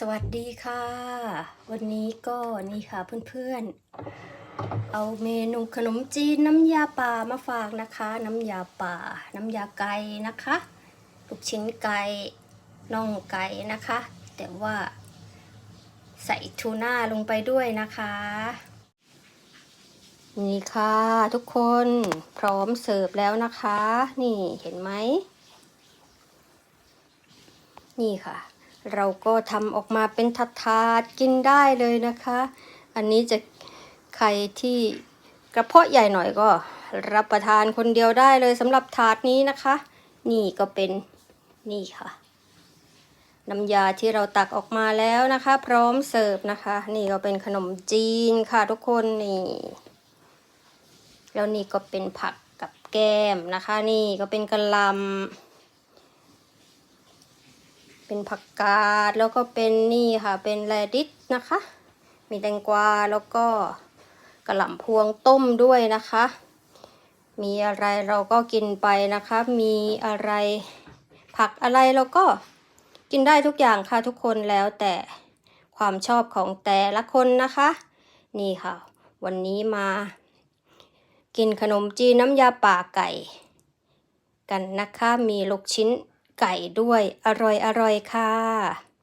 สวัสดีค่ะ วันนี้ก็นี่ค่ะเพื่อนๆ เอาเมนูขนมจีนน้ำยาป่ามาฝากนะคะ น้ำยาป่า น้ำยาไก่นะคะลูกชิ้นไก่น่องไก่นะคะ แต่ว่าใส่ทูน่าลงไปด้วยนะคะ นี่ค่ะทุกคนพร้อมเสิร์ฟแล้วนะคะ นี่เห็นไหม นี่ค่ะ เราก็ทำออกมาเป็นถาดกินได้เลยนะคะ อันนี้จะใครที่กระเพาะใหญ่หน่อยก็รับประทานคนเดียวได้เลยสำหรับถาดนี้นะคะ นี่ก็เป็นนี่ค่ะ น้ำยาที่เราตักออกมาแล้วนะคะ พร้อมเสิร์ฟนะคะ นี่ก็เป็นขนมจีนค่ะทุกคนนี่แล้วนี่ก็เป็นผักกับแก้มนะคะ นี่ก็เป็นกะลำ เป็นผักกาดแล้วก็เป็นนี่ค่ะ เป็นแรดิสนะคะ มีแตงกวาแล้วก็กระหล่ำพวงต้มด้วยนะคะ มีอะไรเราก็กินไปนะคะ มีอะไรผักอะไรเราก็กินได้ทุกอย่างค่ะทุกคนแล้วแต่ความชอบของแต่ละคนนะคะ นี่ค่ะ วันนี้มา กินขนมจีนน้ำยาป่าไก่ กันนะคะมีลูกชิ้น ไก่ด้วย อร่อยอร่อยค่ะ